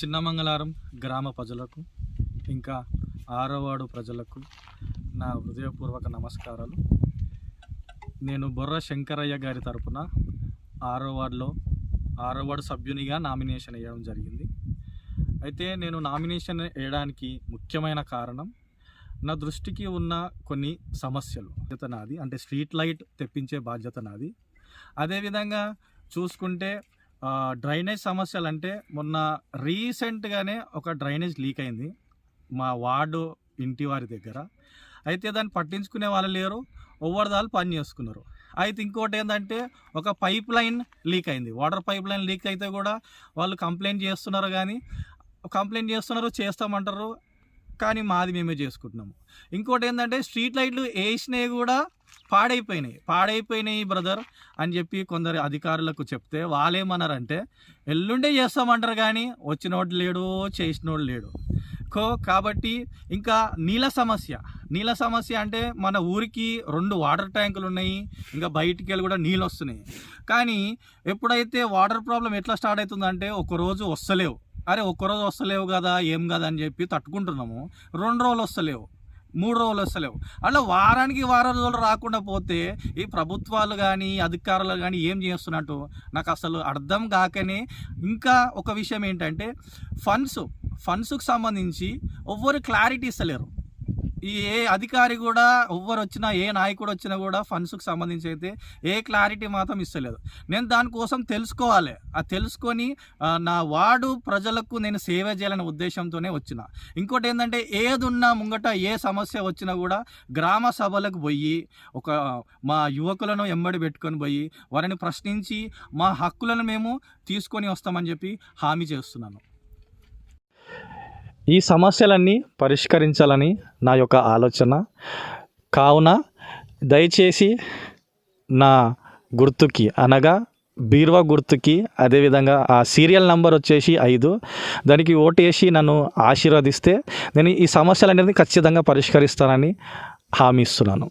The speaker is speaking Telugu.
చిన్నమంగళారం గ్రామ ప్రజలకు ఇంకా ఆరవాడు ప్రజలకు నా హృదయపూర్వక నమస్కారాలు. నేను బొర్ర శంకరయ్య గారి తరపున ఆరో వార్డులో ఆరో వార్డు సభ్యునిగా నామినేషన్ వేయడం జరిగింది. అయితే నేను నామినేషన్ వేయడానికి ముఖ్యమైన కారణం నా దృష్టికి ఉన్న కొన్ని సమస్యలు. బాధ్యత నాది అంటే స్ట్రీట్ లైట్ తెప్పించే బాధ్యత నాది. అదేవిధంగా చూసుకుంటే డ్రైనేజ్ సమస్యలు అంటే మొన్న రీసెంట్గానే ఒక డ్రైనేజ్ లీక్ అయింది మా వార్డు ఇంటి వారి దగ్గర. అయితే దాన్ని పట్టించుకునే వాళ్ళు లేరు ఓవర్దాలు పని చేసుకున్నారు. అయితే ఇంకోటి ఏంటంటే ఒక పైప్ లైన్ లీక్ అయింది. వాటర్ పైప్ లైన్ లీక్ అయితే కూడా వాళ్ళు కంప్లైంట్ చేస్తున్నారు కానీ కంప్లైంట్ చేస్తున్నారు చేస్తామంటారు. కానీ మాది మేమే చేసుకుంటున్నాము. ఇంకోటి ఏంటంటే స్ట్రీట్ లైట్లు వేసినవి కూడా పాడైపోయినాయి. పాడైపోయినాయి బ్రదర్ అని చెప్పి కొందరు అధికారులకు చెప్తే వాళ్ళేమన్నారంటే ఎల్లుండే చేస్తామంటారు కానీ వచ్చినోడు లేడు చేసినోడు లేడు. కో కాబట్టి ఇంకా నీళ్ళ సమస్య. నీళ్ళ సమస్య అంటే మన ఊరికి రెండు వాటర్ ట్యాంకులు ఉన్నాయి ఇంకా బయటికి వెళ్ళి కూడా నీళ్ళు వస్తున్నాయి. కానీ ఎప్పుడైతే వాటర్ ప్రాబ్లం ఎట్లా స్టార్ట్ అవుతుందంటే ఒకరోజు వస్తలేవు. అరే ఒక్కరోజు వస్తలేవు కదా ఏం కదా అని చెప్పి తట్టుకుంటున్నాము. రెండు రోజులు వస్తలేవు. మూడు రోజులు వస్తలేవు. అలా వారానికి వారం రోజులు రాకుండా పోతే ఈ ప్రభుత్వాలు కానీ అధికారులు కానీ ఏం చేస్తున్నట్టు? నాకు అసలు అర్థం కాకనే ఇంకా ఒక విషయం ఏంటంటే ఫండ్స్ ఫండ్స్కి సంబంధించి ఎవ్వరు క్లారిటీ ఇస్తలేరు. ఈ ఏ అధికారి కూడా ఎవ్వరు వచ్చినా ఏ నాయకుడు వచ్చినా కూడా ఫండ్స్కి సంబంధించి అయితే ఏ క్లారిటీ మాత్రం ఇస్తలేదు. నేను దానికోసం తెలుసుకోవాలి. ఆ తెలుసుకొని నా వార్డు ప్రజలకు నేను సేవ చేయాలనే ఉద్దేశంతోనే వచ్చిన. ఇంకోటి ఏంటంటే ఏదున్నా ముంగట ఏ సమస్య వచ్చినా కూడా గ్రామ సభలకు పోయి ఒక మా యువకులను ఎంబడి పెట్టుకొని పోయి వారిని ప్రశ్నించి మా హక్కులను మేము తీసుకొని వస్తామని చెప్పి హామీ చేస్తున్నాను. ఈ సమస్యలన్నీ పరిష్కరించాలని నా యొక్క ఆలోచన. కావున దయచేసి నా గుర్తుకి అనగా బీర్వ గుర్తుకి అదేవిధంగా ఆ సీరియల్ నంబర్ వచ్చేసి ఐదు. దానికి ఓటేసి నన్ను ఆశీర్వదిస్తే నేను ఈ సమస్యలు అనేది ఖచ్చితంగా పరిష్కరిస్తానని హామీ ఇస్తున్నాను.